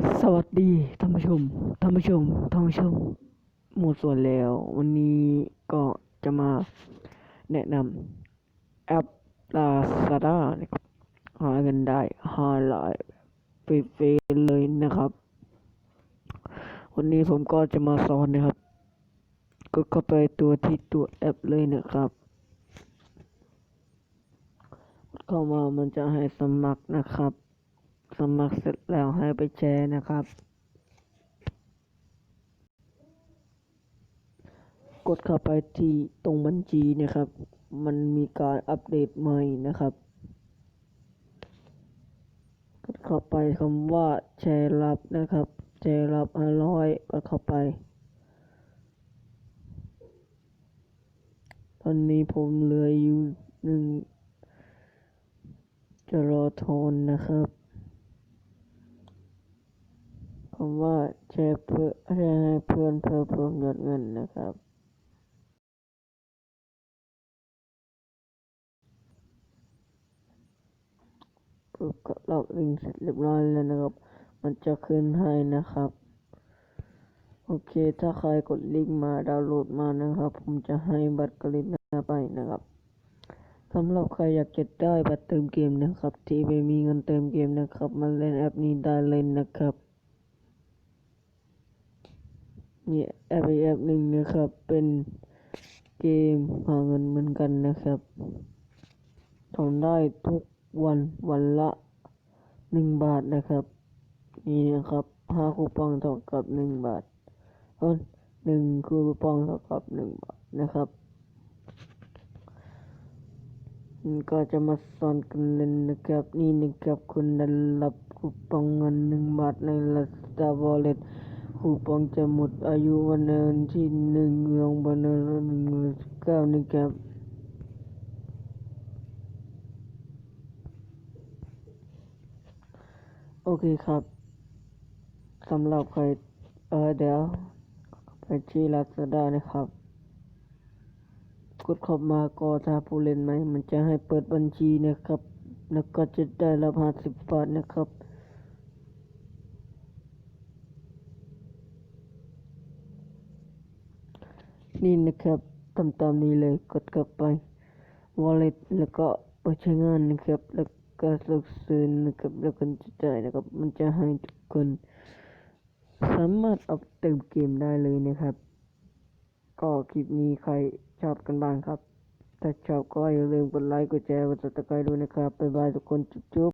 สวัสดีท่านผู้ชมท่านผู้ชมท่านผู้ชม หมดส่วนแล้ว วันนี้ก็จะมาแนะนำแอป Lazada นะครับหาเงินได้ห้าร้อยฟรีๆเลยนะครับ วันนี้ผมก็จะมาสอนนะครับกดเข้าไปตัวที่ตัวแอปเลยนะครับกดเข้ามามันจะให้สมัครนะครับ สมัครเสร็จแล้วให้ไปแชร์นะครับ กดเข้าไปที่ตรงบัญชีนะครับ มันมีการอัปเดตใหม่นะครับ กดเข้าไปคำว่าแชร์รับนะครับ แชร์รับห้าร้อยกดเข้าไปตอนนี้ผมเหลืออยู่หนึ่งจะรอโทนนะครับ คำว่าแชร์เพื่อแชร์ให้เพื่อนเพื่อเพิ่มยอดเงินนะครับ ปุ๊บก็ล็อกอินเสร็จเรียบร้อยแล้วนะครับ มันจะขึ้นให้นะครับ โอเค ถ้าใครกดลิงก์มาดาวน์โหลดมานะครับ ผมจะให้บัตรกลินาไปนะครับสำหรับใครอยากจะได้บัตรเติมเกมนะครับ ที่ไม่มีเงินเติมเกมนะครับ มาเล่นแอปนี้ได้เลยนะครับ นี่แอปอีกแอปหนึ่งนะครับ เป็นเกมหาเงินเหมือนกันนะครับทำได้ทุกวันวันละหนึ่งบาทนะครับ นี่นะครับห้าคูปองเท่ากับหนึ่งบาทเออหนึ่งคูปองเท่ากับหนึ่งบาทนะครับมันก็จะมาสอนกันเล่นนะครับนี่นะครับคุณได้รับคูปองเงินหนึ่งบาทใน Lazada Wallet คูปองจะหมดอายุวันเดือนที่หนึ่งเดือนบันเดือนหนึ่งเก้านะครับโอเคครับสำหรับใครเออเดี๋ยว ไปที่ Lazada นะครับ กดเข้ามาก็ถ้าผู้เล่นไหม มันจะให้เปิดบัญชีนะครับ แล้วก็จะได้รับห้าสิบบาทนะครับ นี่นะครับทำตามนี้เลยกดเข้าไป wallet แล้วก็ไปใช้งานนะครับ แล้วก็สุกซื้อนะครับแล้วก็จะจ่ายนะครับ มันจะให้ทุกคน สามารถเอาเติมเกมได้เลยนะครับ ก็คลิปนี้ใครชอบกันบ้างครับ ถ้าชอบก็อย่าลืมกดไลค์กดแชร์กดติดตามด้วยนะครับบ๊ายบายทุกคนจุ๊บ